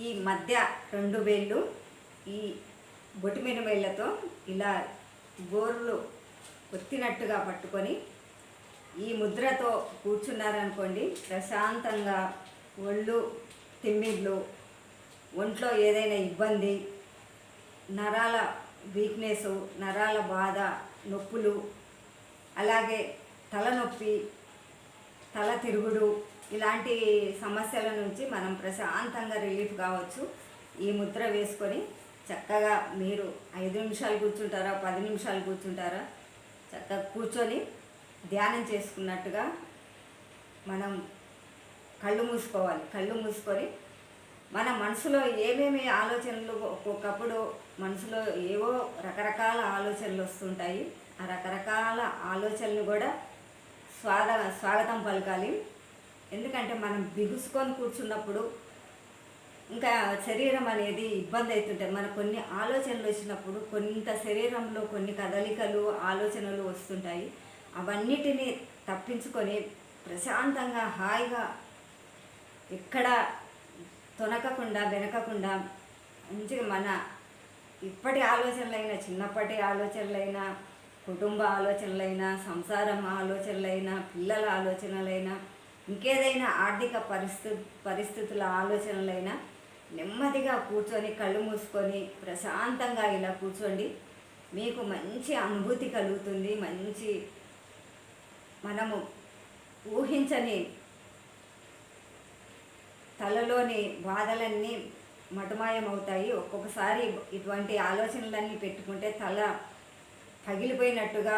ఈ మధ్య రెండు వేళ్ళు ఈ బొటిమిన వేళ్ళతో ఇలా గోర్లు ఒత్తినట్టుగా పట్టుకొని ఈ ముద్రతో కూర్చున్నారనుకోండి ప్రశాంతంగా ఒళ్ళు తిమ్మిళ్ళు ఒంట్లో ఏదైనా ఇబ్బంది నరాల వీక్నెస్ నరాల బాధ నొప్పులు అలాగే తలనొప్పి తల తిరుగుడు ఇలాంటి సమస్యల నుంచి మనం ప్రశాంతంగా రిలీఫ్ కావచ్చు. ఈ ముద్ర వేసుకొని చక్కగా మీరు ఐదు నిమిషాలు కూర్చుంటారా పది నిమిషాలు కూర్చుంటారా చక్కగా కూర్చొని ధ్యానం చేసుకున్నట్టుగా మనం కళ్ళు మూసుకోవాలి. కళ్ళు మూసుకొని మన మనసులో ఏమేమి ఆలోచనలు ఒక్కొక్కప్పుడు మనసులో ఏవో రకరకాల ఆలోచనలు వస్తుంటాయి. ఆ రకరకాల ఆలోచనలు కూడా స్వాగ స్వాగతం పలకాలి. ఎందుకంటే మనం బిగుసుకొని కూర్చున్నప్పుడు ఇంకా శరీరం అనేది ఇబ్బంది అవుతుంటుంది. మనకు కొన్ని ఆలోచనలు వచ్చినప్పుడు కొంత శరీరంలో కొన్ని కదలికలు ఆలోచనలు వస్తుంటాయి. అవన్నిటినీ తప్పించుకొని ప్రశాంతంగా హాయిగా ఎక్కడ తొనకకుండా వెనకకుండా మంచిగా మన ఇప్పటి ఆలోచనలైనా చిన్నప్పటి ఆలోచనలైనా కుటుంబ ఆలోచనలైనా సంసారం ఆలోచనలైనా పిల్లల ఆలోచనలైనా ఇంకేదైనా ఆర్థిక పరిస్థితి పరిస్థితుల ఆలోచనలైనా నెమ్మదిగా కూర్చొని కళ్ళు మూసుకొని ప్రశాంతంగా ఇలా కూర్చోండి. మీకు మంచి అనుభూతి కలుగుతుంది. మంచి మనము ఊహించని తలలోని బాధలన్నీ మటుమాయమవుతాయి. ఒక్కొక్కసారి ఇటువంటి ఆలోచనలన్నీ పెట్టుకుంటే తల పగిలిపోయినట్టుగా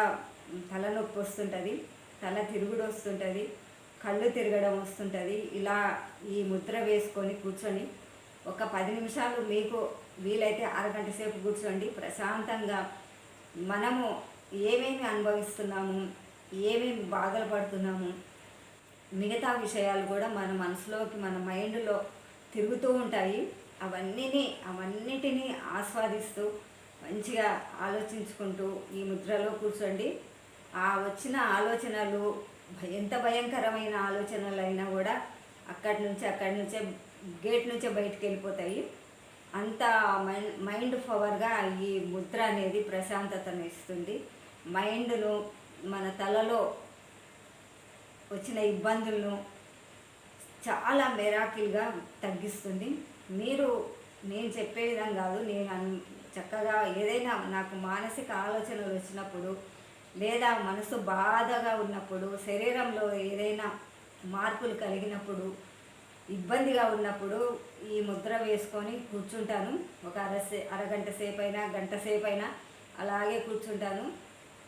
తలనొప్పి వస్తుంటుంది. తల తిరుగుడు వస్తుంటుంది. కళ్ళు తిరగడం వస్తుంటుంది. ఇలా ఈ ముద్ర వేసుకొని కూర్చొని ఒక పది నిమిషాలు మీకు వీలైతే అరగంట సేపు కూర్చోండి. ప్రశాంతంగా మనము ఏమేమి అనుభవిస్తున్నాము ఏమేమి బాధలు పడుతున్నాము మిగతా విషయాలు కూడా మన మనసులోకి మన మైండ్లో తిరుగుతూ ఉంటాయి. అవన్నీని అవన్నిటినీ ఆస్వాదిస్తూ మంచిగా ఆలోచించుకుంటూ ఈ ముద్రలో కూర్చోండి. ఆ వచ్చిన ఆలోచనలు ఎంత భయంకరమైన ఆలోచనలైనా కూడా అక్కడి నుంచి అక్కడి నుంచే గేట్ నుంచే బయటికి వెళ్ళిపోతాయి అంత మైండ్ మైండ్ పవర్గా ఈ ముద్ర అనేది ప్రశాంతతను ఇస్తుంది. మైండ్ను మన తలలో వచ్చిన ఇబ్బందులను చాలా మెరాకిల్గా తగ్గిస్తుంది. మీరు నేను చెప్పే విధంగా కాదు నేను చక్కగా ఏదైనా నాకు మానసిక ఆలోచనలు వచ్చినప్పుడు లేదా మనసు బాధగా ఉన్నప్పుడు శరీరంలో ఏదైనా మార్పులు కలిగినప్పుడు ఇబ్బందిగా ఉన్నప్పుడు ఈ ముద్ర వేసుకొని కూర్చుంటాను. ఒక అర అరగంట సేపు అయినా గంట సేపు అయినా అలాగే కూర్చుంటాను.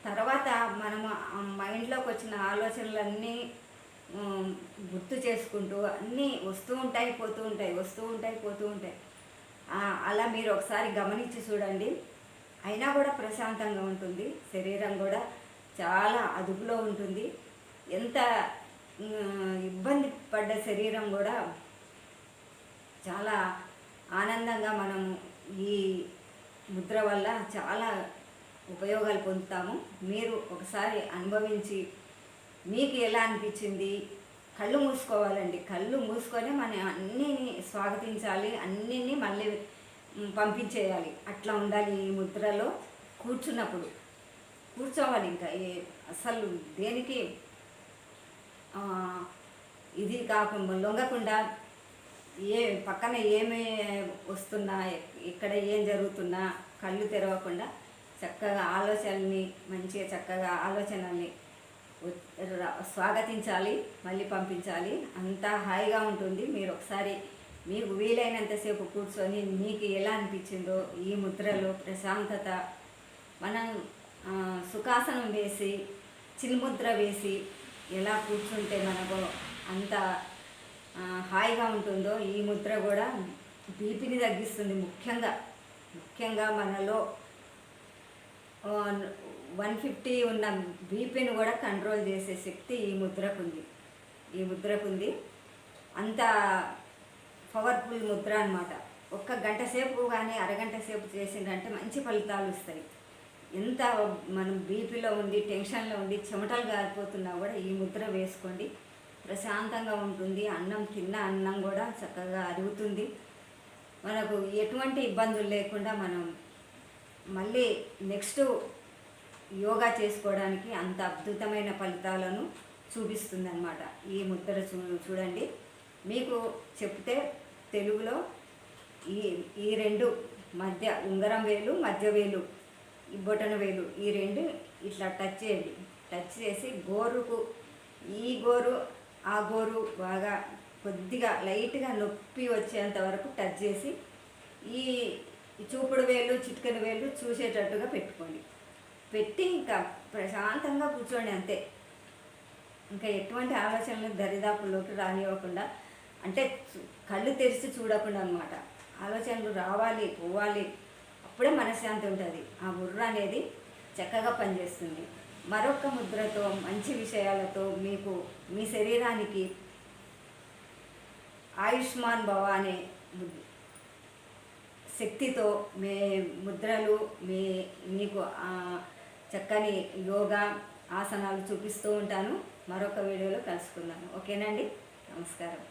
తర్వాత మనము మైండ్లోకి వచ్చిన ఆలోచనలన్నీ గుర్తు చేసుకుంటూ అన్నీ వస్తూ ఉంటాయి పోతూ ఉంటాయి వస్తూ ఉంటాయి పోతూ ఉంటాయి. అలా మీరు ఒకసారి గమనించి చూడండి. అయినా కూడా ప్రశాంతంగా ఉంటుంది. శరీరం కూడా చాలా అదుపులో ఉంటుంది. ఎంత ఇబ్బంది పడ్డ శరీరం కూడా చాలా ఆనందంగా మనం ఈ ముద్ర వల్ల చాలా ఉపయోగాలు పొందుతాము. మీరు ఒకసారి అనుభవించి మీకు ఎలా అనిపించింది? కళ్ళు మూసుకోవాలండి. కళ్ళు మూసుకొని మనం అన్నీ స్వాగతించాలి. అన్నిని మళ్ళీ పంపించేయాలి. అట్లా ఉండాలి ఈ ముద్రలో కూర్చున్నప్పుడు. కూర్చోవాలి ఇంకా. ఏ- అసలు దేనికి? ఇది కాకుండా లొంగకుండా ఏ పక్కన ఏమి వస్తున్నా ఇక్కడ ఏం జరుగుతున్నా కళ్ళు తెరవకుండా చక్కగా ఆలోచనల్ని మంచిగా చక్కగా ఆలోచనల్ని స్వాగతించాలి మళ్ళీ పంపించాలి. అంతా హాయిగా ఉంటుంది. మీరు ఒకసారి మీకు వీలైనంతసేపు కూర్చొని మీకు ఎలా అనిపించిందో ఈ ముద్రలో ప్రశాంతత మనం సుఖాసనం వేసి చిన్ముద్ర వేసి ఎలా కూర్చుంటే మనకు అంత హాయిగా ఉంటుందో ఈ ముద్ర కూడా బీపీని తగ్గిస్తుంది ముఖ్యంగా. ముఖ్యంగా మనలో వన్ ఫిఫ్టీ ఉన్న బీపీని కూడా కంట్రోల్ చేసే శక్తి ఈ ముద్రకు ఉంది. ఈ ముద్రకు ఉంది. అంత పవర్ఫుల్ ముద్ర అనమాట ఒక్క గంట సేపు కానీ అరగంట సేపు చేసిందంటే మంచి ఫలితాలు వస్తాయి. ఎంత మనం బీపీలో ఉండి టెన్షన్లో ఉండి చెమటలు గారిపోతున్నా కూడా ఈ ముద్ర వేసుకోండి. ప్రశాంతంగా ఉంటుంది. అన్నం తిన్న అన్నం కూడా చక్కగా అరుగుతుంది. మనకు ఎటువంటి ఇబ్బందులు లేకుండా మనం మళ్ళీ నెక్స్ట్ యోగా చేసుకోవడానికి అంత అద్భుతమైన ఫలితాలను చూపిస్తుంది అనమాట ఈ ముద్ర చూ చూడండి. మీకు చెప్తే తెలుగులో ఈ ఈ రెండు మధ్య ఉంగరం వేలు మధ్య వేలు బొటన వేలు ఈ రెండు ఇట్లా టచ్ చేయండి. టచ్ చేసి గోరుకు ఈ గోరు ఆ గోరు బాగా కొద్దిగా లైట్గా నొప్పి వచ్చేంత వరకు టచ్ చేసి ఈ ఈ చూపుడు వేలు చిటికెన వేలు చూసేటట్టుగా పెట్టుకోండి. పెట్టి ఇంకా ప్రశాంతంగా కూర్చోండి అంతే. ఇంకా ఎటువంటి ఆలోచనలు దరిదాపుల్లోకి రానివ్వకుండా అంటే కళ్ళు తెరిచి చూడకుండా అనమాట ఆలోచనలు రావాలి పోవాలి. అప్పుడే మనశ్శాంతి ఉంటుంది. ఆ బుర్ర అనేది చక్కగా పనిచేస్తుంది. మరొక ముద్రతో మంచి విషయాలతో మీకు మీ శరీరానికి ఆయుష్మాన్ భవ అనే శక్తితో మీ ముద్రలు మీ మీకు ఆ, చక్కని యోగా ఆసనాలు చూపిస్తూ ఉంటాను. మరొక వీడియోలో కలుసుకుందాను ఓకేనండి నమస్కారం.